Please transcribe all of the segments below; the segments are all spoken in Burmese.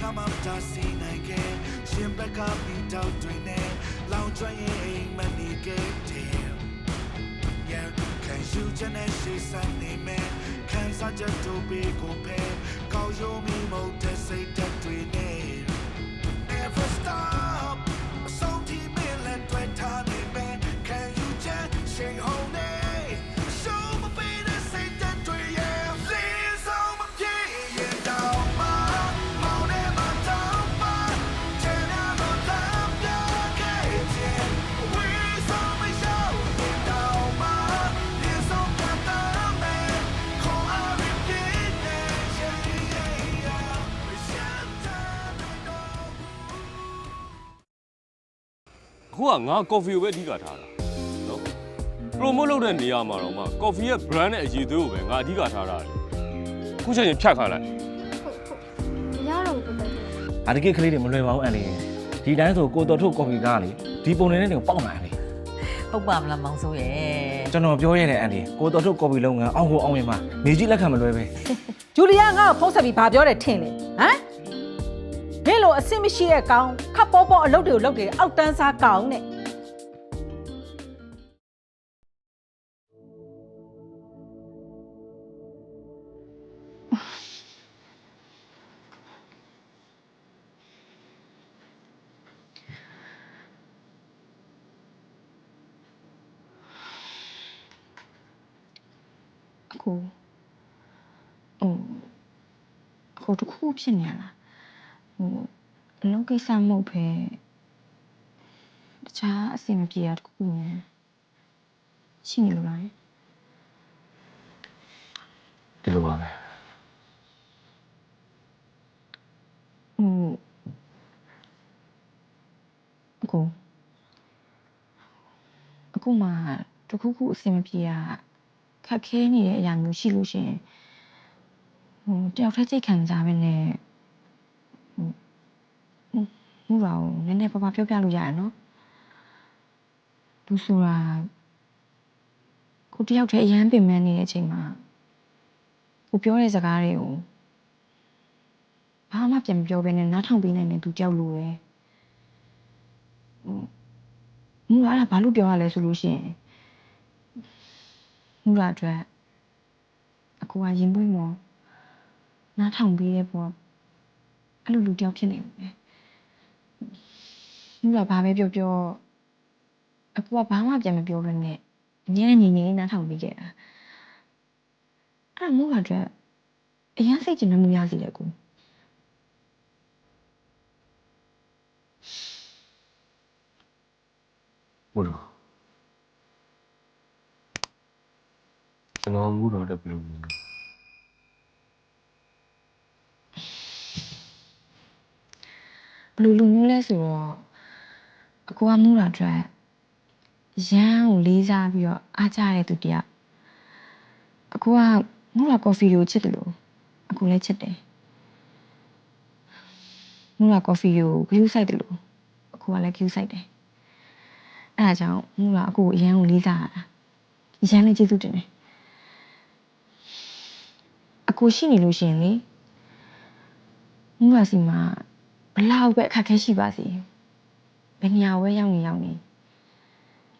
ကမှမတားစီနိုင်ခဲ့ရှင်ဘက်ကပြီးတော့တွင်နဲ့လောင်ကျွမ်းရင်အိမ်မနေခဲ့တယ် Yeah, can you just say something man? Can I just to be go pay? Call you me mo to say that we need. Never stop. အခုကငါကော်ဖီကိုပဲအဓိကထားတာနော် promote လုပ်တဲ့နေရာမှာတော့မှကော်ဖီရဲ့ brand နဲ့အရည်အသွေးကိုပဲငါအဓိကထားတာလေအခုချိန်ချင်းဖြတ်ခါလိုက်မရတော့ဘူးတော်တော်။အာတကိကလေးတွေမလွယ်ပါဘူးအန်လေး။ဒီတိုင်းဆိုကိုတော်ထုတ်ကော်ဖီကားလေဒီပုံနေနဲ့တွေကိုပေါက်လာလေဟုတ်ပါမလားမောင်စိုးရဲ့။ကျွန်တော်ပြောရတဲ့အန်လေးကိုတော်ထုတ်ကော်ဖီလုပ်ငန်းအောင်ကိုအောင်ရင်မှာနေကြီးလက်ခံမလွယ်ပဲ ဂျူလီယာငါ့ကိုဖုန်းဆက်ပြီးဘာပြောတယ်ထင်လဲဟမ်မင်း လိုအဆင်မရှိတဲ့ကောင်ခပ်ပေါ်ပေါ်အလုပ်တွေကိုလုပ်တယ်အောက်တန်းစားကောင်နဲ့အခုဟိုအခုတစ်ခုဖြစ်နေရလားဟို အလုပ်ကိစ္စမဟုတ်ပဲတခြားအဆင်မပြေတာတစ်ခုမျိုးရှိနေလို့လားယဒီလိုပါပဲဟိုအခုအခုမှတစ်ခုခုအဆင်မပြေတာခက်ခဲနေတဲ့အရာမျိုးရှိလို့ရှိရင်ဟိုတယောက်တည်းစိတ်ခံစားပဲနဲ့ဟိုဟို ဟိုတော့နည်းနည်းပါးပါးပြောပြလို့ရတယ်နော်သူဆိုတာကိုတယောက်တည်းအရန်ပင်ပန်းနေတဲ့အချိန်မှာကိုပြောတဲ့စကားတွေကိုဘာမှပြန်မပြောဘဲနဲ့နားထောင်ပေးနိုင်တဲ့သူတယောက်လိုပဲဟိုမူလာကဘာလို့ပြောရလဲဆိုလို့ရှိရင်မူလာအတွက်အကူကရင်ပွင့်မော်နားထောင်ပေးတဲ့ပေါ့အဲ့လိုလူတယောက်ဖြစ်နေတယ် မူလာဘာပဲပြောပြောအကူကဘာမှပြန်မပြောဘဲနဲ့အငြင်းငြင်းငြင်းနားထောင်ပေးခဲ့တာအဲ့ဒါမူလာအတွက်အရင်စိတ်ကျဉ်းမှုရစီတယ်ကူဟုတ်လို့ကျွန်တော်မှုတော့တက်ပြီလို့ဘယ်လိုလူမျိုးလဲဆိုတော့ အကူကမူတာအတွက်ရမ်းကိုလေးစားပြီးတော့အားကြတဲ့သူတယောက်အကူကမူတာကော်ဖီကိုချစ်တယ်လို့အကူလည်းချစ်တယ်မူတာကော်ဖီကိုဂယူးဆိုင်တယ်လို့အကူကလည်းဂယူးဆိုင်တယ်အဲဒါကြောင့်မူတာအကူကိုအရမ်းကိုလေးစားရတာအရမ်းလည်းကျေးဇူးတင်တယ်အကူရှိနေလို့ရှိရင်လေမူတာစီမှာဘလောက်ပဲအခက်အခဲရှိပါစေ ဘယ်နေရာဝဲရောက်နေရောက်နေ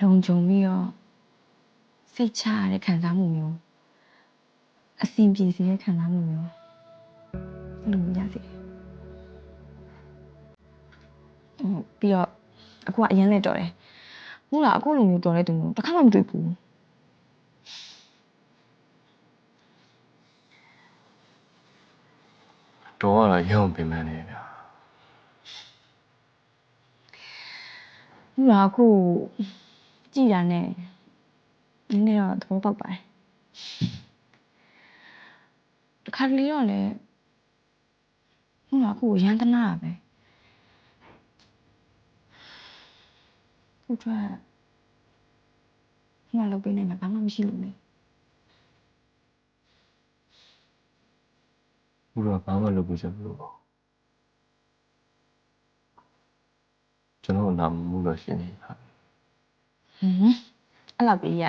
လုံခြုံပြီးတော့စိတ်ချရတဲ့ခံစားမှုမျိုးအဆင်ပြေစေတဲ့ခံစားမှုမျိုးအဲ့လိုမျိုးရစေဟုတ်ပြီးတော့အခုကအရင်လက်တော်တယ်ဟုတ်လားအခုလိုမျိုးတော်တဲ့သူမျိုးတစ်ခါမှမတွေ့ဘူးတော်ရတာရအောင်ပြင်ပန်းနေဗျာ ဟုတ်လားအခုကြည်တာနဲ့နည်းနည်းတော့သဘောပေါက်ပါတယ်တခါတလေတော့လည်းဟုတ်လားအခုရန်တနာတာပဲဟုတ်တယ်ငါလုပ်ပေးနိုင်မှာဘာမှမရှိလို့လေမှုတော့ဘာမှလုပ်ပြချက်မလို့ပါ ကျွန်တော်နာမှုတော့ရှင်းနေတာဟွန်းအဲ့လောက်ပေးရ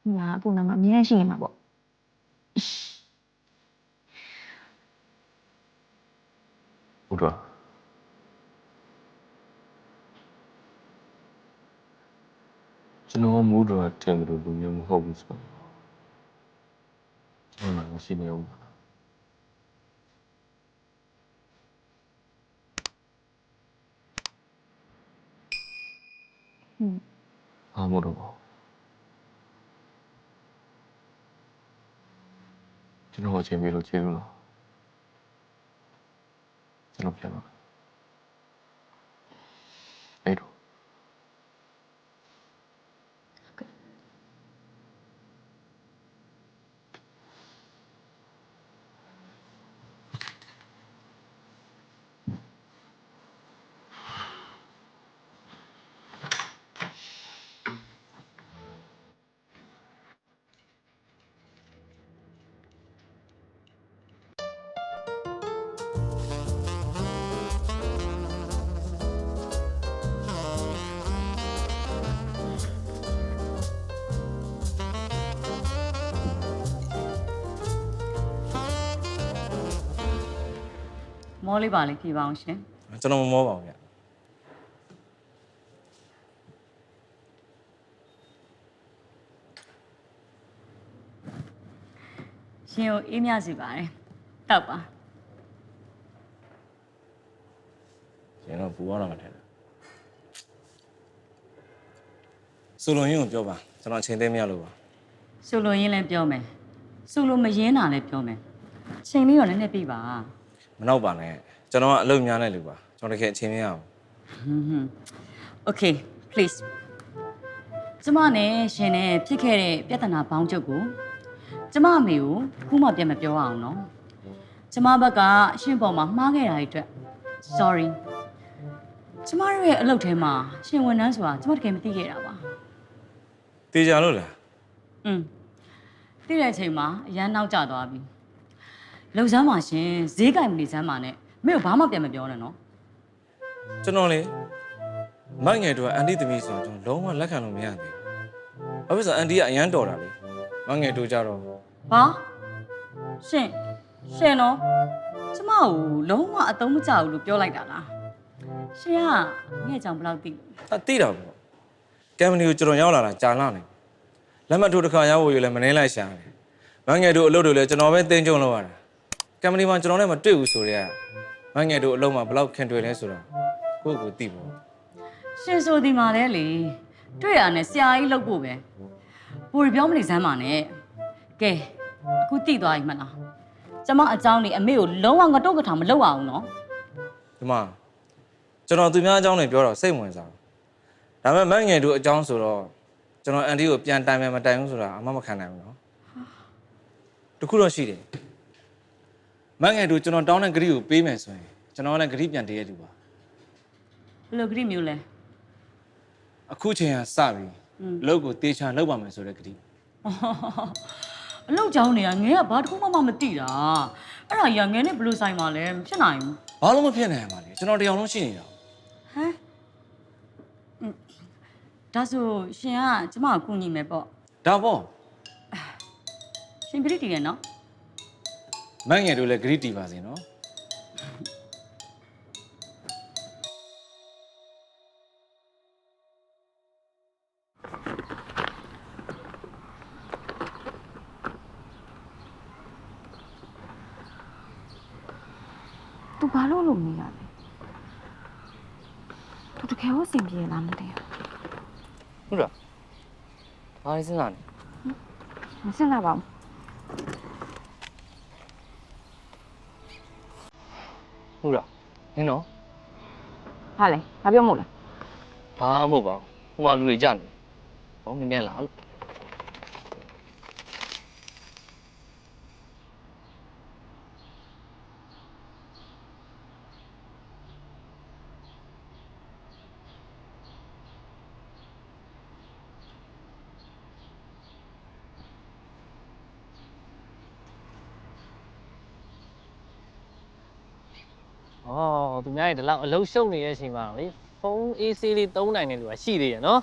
ဟုတ်လားအခုနာမအမြဲတမ်းရှိနေမှာပေါ့ဟုတ်တော့ကျွန်တော်မူတော့ထင်တယ်လို့လူမျိုးမဟုတ်ဘူးဆိုတော့ကျွန်တော်လည်းရှိနေအော င်ပါဟွန်းအားမလို့ပါကျွန်တော်အချိန်ပေးလို့ကျေးဇူး မောလေးပါလေကြည်ပါအောင်ရှင်ကျွန်တော်မမောပါဘူးဗျရှင်ကိုအေးမြစီပါတယ်တောက်ပါကျွန်တော်ပူရတော့မှထင်တယ်ဆိုလိုရင်းကိုပြောပါကျွန်တော်အချိန်သိမ်းမရလို့ပါဆိုလိုရင်းလည်းပြောမယ်ဆိုလိုမရင်းတာလည်းပြောမယ်ချိန်လေးတော့နည်းနည်းပြပါ မနောက်ပါနဲ့ကျွန်တော်ကအလုပ်များနေလို့ပါကျွန်တော်တကယ်အချိန်မရဘူးဟွန်းဟွန်း Okay please ကျမနဲ့ရှင်နဲ့ဖြစ်ခဲ့တဲ့ပြဿနာပေါင်းချုပ်ကိုကျမအမေကိုခုမှပြန်မပြောအောင်နော်ကျမဘက်ကရှင်ပေါ်မှာမှားခဲ့တာတွေအတွက် sorry ကျမတို့ရဲ့အလုပ်ထဲမှာရှင်ဝန်ထမ်းဆိုတာကျမတကယ်မသိခဲ့တာပါတေချာလို့လားอืมသိတဲ့အချိန်မှာအရန်နောက်ကျသွားပြီ လှုပ်စမ်းပါရှင်ဈေးကင်မနေစမ်းပါနဲ့မင်းတို့ဘာမှပြန်မပြောနဲ့နော်ကျွန်တော်လေမိုက်ငယ်တို့ကအန်တီသမီးဆိုတော့ကျွန်တော်လုံးဝလက်ခံလို့မရသေးဘူးဘာဖြစ်လို့လဲဆိုတော့အန်တီကအရန်တော်တာလေမိုက်ငယ်တို့ကြတော့ဘာရှင်ရှင်နော်ကျမကိုလုံးဝအသုံးမကျဘူးလို့ပြောလိုက်တာလားရှင်ကငဲ့ကြောင်ဘယ်လောက်သိလဲအတိတာပေါ့ကမ်ပဏီကိုကျွန်တော်ရောက်လာတာကြာလာနေလက်မှတ်ထိုးတစ်ခါရဖို့ရလဲမနှင်းလိုက်ရှာတယ်မိုက်ငယ်တို့အလုပ်တွေလဲကျွန်တော်ပဲတင်းကြုံလောက်ရတာ ကမ်ပဏီမှာကျွန်တော်နဲ့မတွေ့ဘူးဆိုတော့မိုက်ငယ်တို့အလုပ်မှာဘယ်လောက်ခင်တွေ့လဲဆိုတော့ကိုယ့်ကိုယ်သိပေါ့ ရှင်ဆိုဒီမှာလဲလေတွေ့ရနဲ့ဆရာကြီးလုပ်ဖို့ပဲပိုရပြောမနေစမ်းပါနဲ့ကဲအခုတိသွားပြီမလားကျမအเจ้าနေအမေကိုလုံးဝငတုတ်ကထာမလုပ်အောင်နော် ဒီမှာကျွန်တော်သူများအကြောင်းတွေပြောတော့စိတ်ဝင်စားဘူးဒါပေမဲ့မိုက်ငယ်တို့အကြောင်းဆိုတော့ကျွန်တော်အန်တီကိုပြန်တိုင်မယ်မတိုင်ဘူးဆိုတာအမှမခံနိုင်ဘူးနော်တခုတော့ရှိတယ် မငယ်တို့ကျွန်တော်တောင်းတဲ့ဂရီကိုပေးမယ်ဆိုရင်ကျွန်တော်လည်းဂရီပြန်တည့်ရလူပါဘယ်လိုဂရီမျိုးလဲအခုချိန်ဟာစပြီလုပ်ကိုတေချာလုပ်ပါမယ်ဆိုတဲ့ဂရီအလုပ်ကြောင်းနေရငယ်ကဘာတစ်ခုမှမသိတာအဲ့ဒါကြီးကငယ်နဲ့ဘယ်လိုဆိုင်ပါလဲမဖြစ်နိုင်ဘူးဘာလို့မဖြစ်နိုင်မှာလဲကျွန်တော်တရားလုံးရှိနေတာဟမ်ဒါဆိုရှင်ကကျမကိုကူညီမယ်ပေါ့ဒါပေါ့ရှင်ပြည့်တည်ရနော် မိုက်ငယ်တို့လည်းဂရီတီပါစေနော်သူဘာလို့လုပ်နေရလဲသူတကယ်ကိုအဆင်ပြေလားမသိဟုတ်လားဘာလဲစဉ်းစားနေဘူးမစဉ်းစားပါဘူး ဟုတ်လားနင်းတော့ဟာလေဘာပြောမို့လဲဘာမှမဟုတ်ပါဘူးဟိုမှာလူတွေကြနေဘောမြင်မြန်လာလို့ อ๋อသူများရဲ့ဒီလောက်အလုံးရှုံနေတဲ့အချိန်မှာလေဖုန်း AC လေးသုံးနိုင်တဲ့လူကရှိသေးတယ်နော်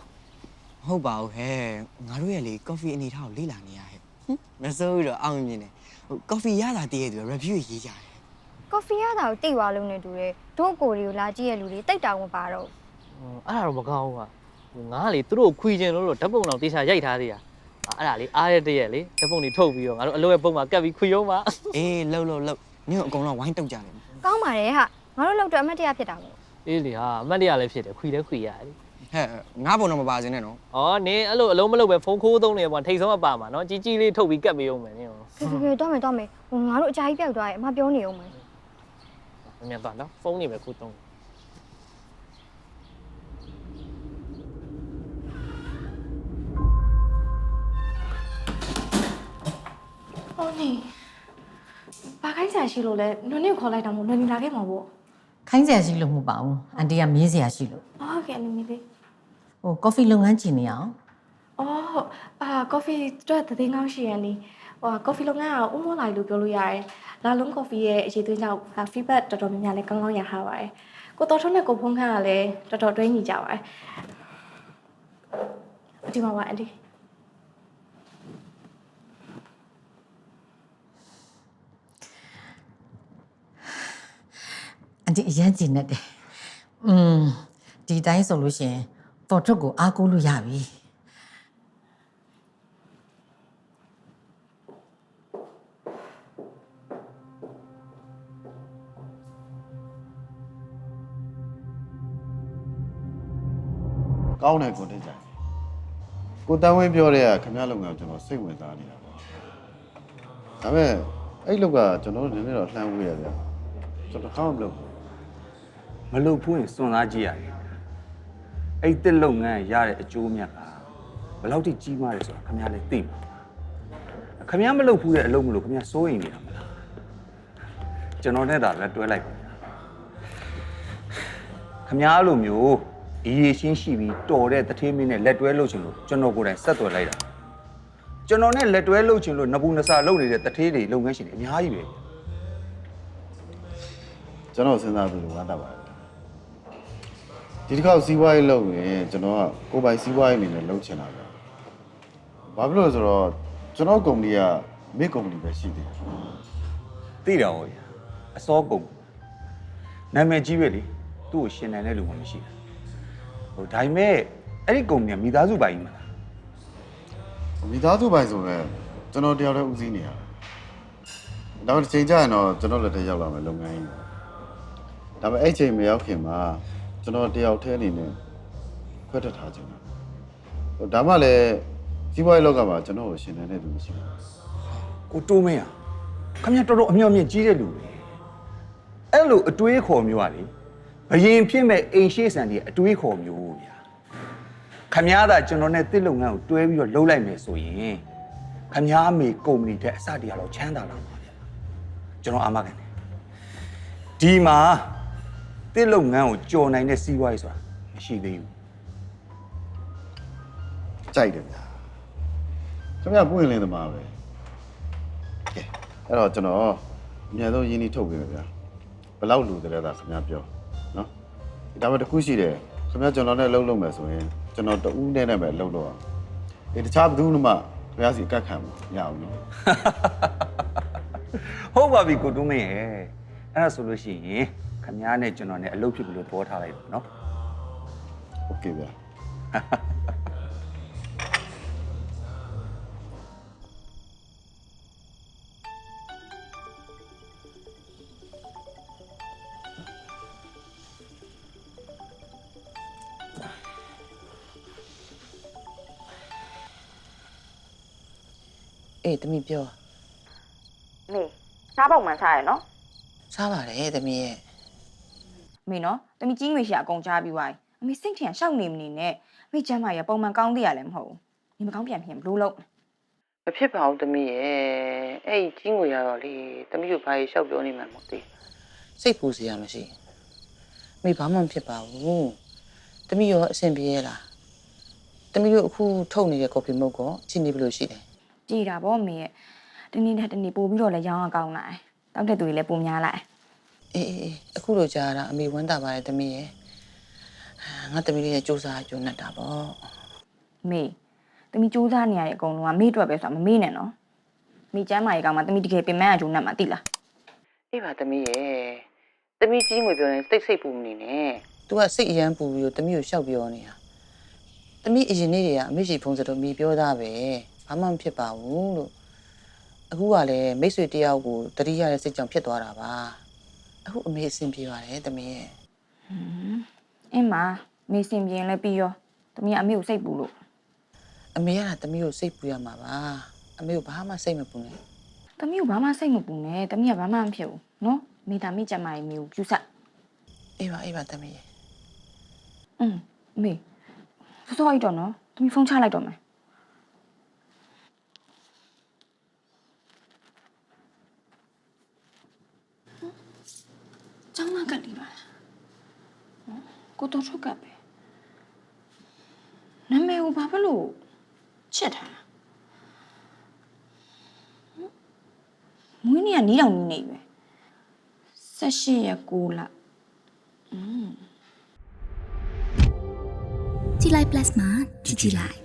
ဟုတ်ပါဘူးဟဲ့ငါတို့ရဲ့လေကော်ဖီအနေထားကိုလေ့လာနေရဟဲ့ဟင်မစိုးဘူးတော့အောင်မြင်တယ်ဟိုကော်ဖီရတာတည်းရဲ့သူ review ရေးကြတယ်ကော်ဖီရတာကိုတိသွားလုံးနေတူတယ်တို့ကိုတွေကိုလာကြည့်ရလူတွေတိတ်တောင်မပါတော့အဲ့ဒါတော့မကောင်းဘူးကွာငါကလေသူတို့ခွေကျင်လို့လို့ဓာတ်ပုံတော်တေချာရိုက်ထားသေးတာအဲ့ဒါလေအားရတဲ့ရက်လေဓာတ်ပုံတွေထုတ်ပြီးတော့ငါတို့အလုပ်ရဲ့ပုံမှာကတ်ပြီးခွေရုံးပါအေးလှုပ်လှုပ်လှုပ်နင်းတို့အကုန်လုံးဝိုင်းတုတ်ကြတယ် ကောင်းပါတယ်ဟာငါတို့လောက်တော့အမတ်တရားဖြစ်တာမို့အေးလေဟာအမှတ်တရလည်းဖြစ်တယ်ခွေလည်းခွေရတယ်ဟဲ့ငါပုံတော့မပါစင်းနဲ့နော်ဩနင်းအဲ့လိုအလုံးမလုံးပဲဖုန်းခိုးသုံးနေပေါ့ထိတ်ဆုံးအပါမှာနော်ကြီးကြီးလေးထုတ်ပြီးကတ်ပြီးအောင်မယ်နင်းရောကဲကဲကဲတော့မယ်တော့မယ်ဟိုငါတို့အကြာကြီးပြောက်သွားရင်အမပြောနေအောင်မယ်အမြန်သွားနော်ဖုန်းနေပဲခိုးသုံး။ဟုတ်နေ။ဘာ ခိုင်းဆရာရှိလို့လဲနွနေကိုခေါ်လိုက်တာမို့နွနေလာခဲ့မှာပေါ့ခိုင်းစရာရှိလို့မဟုတ်ပါဘူးအန်တီကမေးစရာရှိလို့။အော်ဟုတ်ကဲ့အနေနဲ့လေးဟိုကော်ဖီလုပ်ငန်းကျင်နေအောင်။အော်ဟုတ်အာကော်ဖီတော့တသိန်းကောင်းရှိရနေ။ဟိုကော်ဖီလုပ်ငန်းကဥမောလာလို့ပြောလို့ရတယ်။လာလုံးကော်ဖီရဲ့အရေးသွင်းကြောင့် feedback တော်တော်များများလည်းကောင်းကောင်းရထားပါတယ်။ကိုတော်ထုံးနဲ့ကိုဖုန်းခန့်ကလည်းတော်တော်တွဲညီကြပါတယ်။ဒီမှာပါအန်တီ န်တီအရန်ကျင်နေတယ်อืมဒီတိုင်းဆိုလို့ရှရင်ပေါ်ထုတ်ကိုအားကိုးလို့ရပြီ ကောင်းတယ်ကိုတက်ကြတယ်ကိုတန်းဝင်းပြောတဲ့ကခမရလုပ်ငန်းကိုကျွန်တော်စိတ်ဝင်စားနေတာပေါ့ဒါပေမဲ့အဲ့လောက်ကကျွန်တော်တို့နည်းနည်းတော့လှမ်းဝေးရဗျာကျွန်တော်ခေါင်းမလုပ်ဘူး မလုပ်ဘူးရင်စွန့်စားကြည့်ရတယ်အဲ့တစ်လုပ်ငန်းရတဲ့အကျိုးမြတ်ကဘယ်လောက်ထိကြီးမားတယ်ဆိုတာခင်ဗျားလည်းသိမှာခင်ဗျားမလုပ်ဘူးတဲ့အလုပ်မလို့ခင်ဗျားစိုးရိမ်နေတာမလားကျွန်တော်နဲ့ဒါလည်းတွဲလိုက်ပါခင်ဗျားလိုမျိုးအရေးရှင်းရှိပြီးတော်တဲ့တထေးမင်းနဲ့လက်တွဲလုပ်ချင်လို့ကျွန်တော်ကိုယ်တိုင်ဆက်သွယ်လိုက်တာကျွန်တော်နဲ့လက်တွဲလုပ်ချင်လို့နဘူးနဆာလုပ်နေတဲ့တထေးတွေလုပ်ငန်းရှင်တွေအများကြီးပဲကျွန်တော်စဉ်းစားပြီးလို့ဝမ်းသာပါတယ် ဒီတစ်ခေါက်စီးပွားရေးလုပ်ရင်ကျွန်တော်ကကိုယ်ပိုင်စီးပွားရေးအနေနဲ့လုပ်ချင်တာဗျာဘာဖြစ်လို့လဲဆိုတော့ကျွန်တော်ကုမ္ပဏီကမိကုမ္ပဏီပဲရှိသေးတယ်သိတာဟောဗျာအစောကုန်နာမည်ကြီးပဲလေသူ့ကိုရှင်နိုင်တဲ့လူမှမရှိဘူးဟိုဒါပေမဲ့အဲ့ဒီကုမ္ပဏီကမိသားစုပိုင်ကြီးမလားမိသားစုပိုင်ဆိုရင်ကျွန်တော်တယောက်တည်းဦးစီးနေရတာဒါပေမဲ့တစ်ချိန်ကျရင်တော့ကျွန်တော်လက်ထက်ရောက်လာမယ်လုပ်ငန်းကြီးဒါပေမဲ့အဲ့ချိန်မရောက်ခင်မှာ ကျွန်တော်တယောက်တည်းအနေနဲ့ခွဲထွက်ထားခြင်းတာဟိုဒါမှလည်းစီးပွားရေးလောကမှာကျွန်တော်ကိုရှင်နေတဲ့သူမရှိဘူး ကိုတိုးမင်းอ่ะခမရတော်တော်အမြောက်မြင့်ကြီးတဲ့လူပဲအဲ့လိုအတွေးခေါ်မျိုးอ่ะလေဘယင်ဖြစ်မဲ့အိမ်ရှိဆန်တွေအတွေးခေါ်မျိုးဗျာခမရသာကျွန်တော်နဲ့တစ်လုပ်ငန်းကိုတွဲပြီးတော့လှုပ်လိုက်မယ်ဆိုရင်ခမရအမေကုမ္ပဏီတဲ့အစတရားတော့ချမ်းသာလာပါဗျာကျွန်တော်အာမခံတယ်ဒီမှာ တစ်လုပ်ငန်းကိုကြော်နိုင်တဲ့စီးပွားရေးဆိုတာမရှိသေးဘူးကြိုက်တယ်ဗျာခင်ဗျာပွင့်လင်းသမားပဲကဲအဲ့တော့ကျွန်တော်အများဆုံးရင်းနှီးထုတ်ပေးမယ်ဗျာဘယ်လောက်လူတယ်လဲသာခင်ဗျာပြောနော်ဒါပေမဲ့တစ်ခုရှိတယ်ခင်ဗျာကျွန်တော်နဲ့လှုပ်လို့မယ်ဆိုရင်ကျွန်တော်တူးနဲ့နဲ့ပဲလှုပ်လို့အောင်အေးတခြားဘယ်သူမှခင်ဗျာစီအကတ်ခံမှာမရဘူးနော်ဟုတ်ပါပြီကိုတူးမင်းရဲ့အဲ့ဒါဆိုလို့ရှိရင် ခမားနဲ့ကျွန်တော်နဲ့အလုပ်ဖြစ်ပြီလို့ပြောထားလိုက်ပါနော် โอเคဗျာ အေးတမီးပြော မေစားပေါက်မှန်စားရနော် စားပါတယ်တမီးရဲ့ မေနော်တမီကြီးငွေရှာအကုန်ကြားပြီးသွားပြီအမေစိတ်ထင်ရှောက်နေမနေနဲ့အမေကျမ်းမာရပုံမှန်ကောင်းသေးရလည်းမဟုတ်ဘူးနေမကောင်းပြန်ဖြစ်ဘလို့လုံးမဖြစ်ပါဘူးတမီးရဲ့အဲ့ဒီကြီးငွေရတော့လေတမီးကိုဘာကြီးရှောက်ပြောနေမှမဟုတ်သေးစိတ်ပူစရာမရှိမေဘာမှမဖြစ်ပါဘူးတမီးရောအဆင်ပြေရဲ့လားတမီးတို့အခုထုတ်နေတဲ့ကော်ဖီမုတ်ကောအချိန်နေဘယ်လိုရှိလဲကြည်တာဗောမေရဲ့တနေ့နဲ့တနေ့ပို့ပြီးတော့လည်းရောင်းအောင်ကောင်းလာတယ်တောက်တဲ့သူတွေလည်းပုံများလာတယ် အေးအေးအေးအခုလိုကြားတာအမေဝမ်းသာပါတယ်တမီးရဲ့အာငါတမီးလေးရဲ့စူးစမ်းကြုံနဲ့တာပေါ့မေတမီစူးစမ်းနေရတဲ့အကုန်လုံးကမေအတွက်ပဲဆိုတာမမေ့နဲ့နော်မေကျမ်းမာရေးကောင်မှတမီတကယ်ပင်မအကျိုးနဲ့မှတိလားအေးပါသမီးရဲ့သမီးကြီးငွေပြောရင်စိတ်စိတ်ပူမနေနဲ့ तू ကစိတ်အရန်ပူပြီးတော့သမီးကိုရှောက်ပြောနေတာသမီးအရင်နေ့တွေကအမေရှိဖုန်းစတော့မိပြောသားပဲဘာမှမဖြစ်ပါဘူးလို့အခုကလည်းမိတ်ဆွေတယောက်ကိုတတိရတဲ့စိတ်ကြောင့်ဖြစ်သွားတာပါ အခုအမေအဆင်ပြေပါတယ်သမီးရဲ့အင်းမမေစင်ပြင်းလဲပြီးရောတမီးကအမေကိုစိတ်ပူလို့အမေကလည်းသမီးကိုစိတ်ပူရမှာပါအမေကိုဘာမှစိတ်မပူနဲ့တမီးကိုဘာမှစိတ်မပူနဲ့တမီးကဘာမှမဖြစ်ဘူးနော်မေတာမိကြမကြီးမေကိုကျူဆက်အေးပါအေးပါသမီးရဲ့อืมအမေစောစောအိတ်တော့နော်တမီးဖုန်းချလိုက်တော့မယ် ကျောင်းမကတ်ဒီပါလားနော်ကိုတော်ထုတ်ကတ်ပဲနာမည်ကိုဘာဖြစ်လို့ချစ်ထားတာဟမ်မွေးနေ့ကနီးတောင်နီးနေပဲ၁၈ရက်6လอืมကြည်လိုက် plus မှာကြည်ကြည်လိုက်